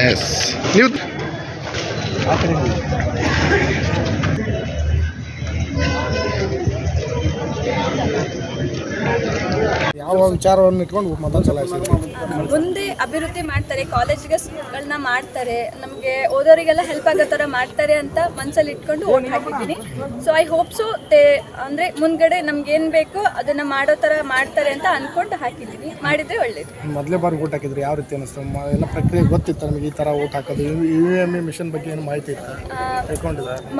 S ನೀವು ಯಾವ ವಿಚಾರವನ್ನು ಇಟ್ಕೊಂಡು ಮತ ಚಲಾಯಿಸಿದ್ರು? ಮುಂದೆ ಅಭಿವೃದ್ಧಿ ಮಾಡ್ತಾರೆ ಕಾಲೇಜ್ಗಳನ್ನ ಮಾಡ್ತಾರೆ ನಮಗೆ ಓದೋರಿಗೆಲ್ಲ ಹೆಲ್ಪ್ ಆಗೋ ಥರ ಮಾಡ್ತಾರೆ ಅಂತ ಮನಸ್ಸಲ್ಲಿ ಇಟ್ಕೊಂಡು ಓಟ್ ಹಾಕಿದ್ದೀನಿ. So I hope so they ಅಂದರೆ ಮುಂದ್ಗಡೆ ನಮ್ಗೆ ಏನು ಬೇಕೋ ಅದನ್ನು ಮಾಡೋ ಥರ ಮಾಡ್ತಾರೆ ಅಂತ ಅಂದ್ಕೊಂಡು ಹಾಕಿದ್ದೀನಿ. ಮಾಡಿದರೆ ಒಳ್ಳೇದು. ಮೊದಲೇ ಬಾರಿ ಓಟ್ ಹಾಕಿದ್ರು ಯಾವ ರೀತಿ ಅನಿಸ್ತು? ಎಲ್ಲ ಪ್ರಕ್ರಿಯೆ ಗೊತ್ತಿತ್ತು ನಮಗೆ ಈ ಥರ ಓಟ್ ಹಾಕೋದು? ಯು ಎಂ ಎ ಮಿಷನ್ ಬಗ್ಗೆ ಏನು ಮಾಹಿತಿ ಇತ್ತು?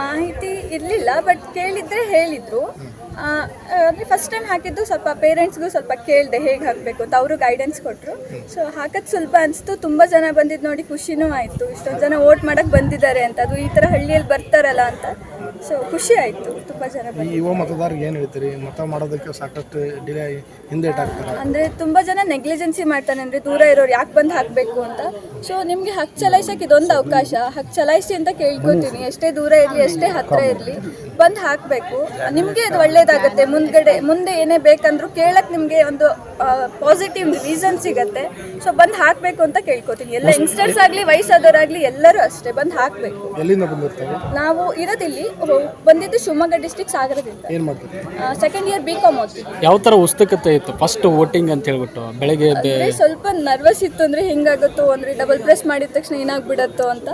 ಮಾಹಿತಿ ಇರಲಿಲ್ಲ ಬಟ್ ಕೇಳಿದ್ರೆ ಹೇಳಿದರು. ಅಂದರೆ ಫಸ್ಟ್ ಟೈಮ್ ಹಾಕಿದ್ದು ಸ್ವಲ್ಪ ಪೇರೆಂಟ್ಸ್ಗೂ ಸ್ವಲ್ಪ ಕೇಳಿದೆ ಹೇಗೆ ಹಾಕಬೇಕು ಅಂತ ಅವರು ಗೈಡೆನ್ಸ್ ಕೊಟ್ಟರು ಸೊ ಹಾಕೋದು ಸ್ವಲ್ಪ ಅನಿಸ್ತು, ತುಂಬ ಜನ ಬಂದಿದ್ದು ನೋಡಿ ಖುಷಿನೂ ಆಯಿತು. ಇಷ್ಟೊಂದು ಜನ ವೋಟ್ ಮಾಡೋಕ್ಕೆ ಬಂದಿದ್ದಾರೆ ಅಂತ. ಅದು ಈ ಥರ ಹಳ್ಳಿಯಲ್ಲಿ ಬರ್ತಾರಲ್ಲ ಅಂತ. ಸೊ ಖುಷಿ ಆಯಿತು ತುಂಬ ಜನ ಈ ಯುವ ಮತದಾರರಿಗೆ ಏನು ಹೇಳ್ತೀರಿ? ಮತ ಮಾಡೋದಕ್ಕೆ ಸಾಕಷ್ಟು ಡಿಲೇ ಹಿಂದೇಟ್ ಆಗ್ತಾರೆ. ಅಂದರೆ ತುಂಬ ಜನ ನೆಗ್ಲಿಜೆನ್ಸಿ ಮಾಡ್ತಾನೆ ಅಂದರೆ ದೂರ ಇರೋರು ಯಾಕೆ ಬಂದು ಹಾಕಬೇಕು ಅಂತ. ಸೊ ನಿಮಗೆ ಹಕ್ ಚಲಾಯಿಸೋಕೆ ಇದೊಂದು ಅವಕಾಶ. ಹಕ್ ಚಲಾಯಿಸಿ ಅಂತ ಕೇಳ್ಕೊತೀನಿ. ಎಷ್ಟೇ ದೂರ ಇರಲಿ ಎಷ್ಟೇ ಹತ್ತಿರ ಇರಲಿ ಬಂದು ಹಾಕಬೇಕು. ನಿಮಗೆ ಅದು ಒಳ್ಳೇದಾಗುತ್ತೆ. ಮುಂದ್ಗಡೆ ಮುಂದೆ ಏನೇ ಬೇಕಂದ್ರೂ ಕೇಳಕ್ಕೆ ನಿಮಗೆ ಒಂದು ಪಾಸಿಟಿವ್ ರೀಸನ್ ಸಿಗತ್ತೆ. ಸೊ ಬಂದು ಹಾಕಬೇಕು ಅಂತ ಕೇಳ್ಕೊತೀನಿ. ಎಲ್ಲ ಯಂಗ್ಸ್ಟರ್ಸ್ ಆಗಲಿ ವಯಸ್ಸಾದವರಾಗಲಿ ಎಲ್ಲರೂ ಅಷ್ಟೇ ಬಂದು ಹಾಕಬೇಕು. ಎಲ್ಲಿಂದ ಬಂದಿರ್ತಾರೆ? ನಾವು ಇರೋದಿಲ್ಲಿ ಬಂದಿದ್ದು ಶಿವಮೊಗ್ಗ ಡಿಸ್ಟಿಕ್ ಸಾಗರದಿಂದ. ಏನು ಮಾಡ್ತಾರೆ ಸೆಕೆಂಡ್ ಇಯರ್ ಬಿ ಕಾಮ್ ಓದ್ತೀವಿ ಯಾವ ಥರ ಉತ್ಸುಕತೆ ಇತ್ತು? ಫಸ್ಟ್ ವೋಟಿಂಗ್ ಅಂತ ಹೇಳ್ಬಿಟ್ಟು ಬೆಳಗ್ಗೆ ಅಂದ್ರೆ ಸ್ವಲ್ಪ ನರ್ವಸ್ ಇತ್ತು ಅಂದ್ರೆ ಹೆಂಗಾಗುತ್ತೋ ಅಂದ್ರೆ ಡಬಲ್ ಪ್ರೆಸ್ ಮಾಡಿದ ತಕ್ಷಣ ಏನಾಗ್ಬಿಡತ್ತೋ ಅಂತ.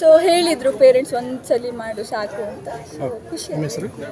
ಸೊ ಹೇಳಿದ್ರು ಪೇರೆಂಟ್ಸ್ ಒಂದ್ಸಲಿ ಮಾಡು ಸಾಕು ಅಂತ. ಸೊ ಖುಷಿ ನಿಮ್ಮ ಹೆಸರು?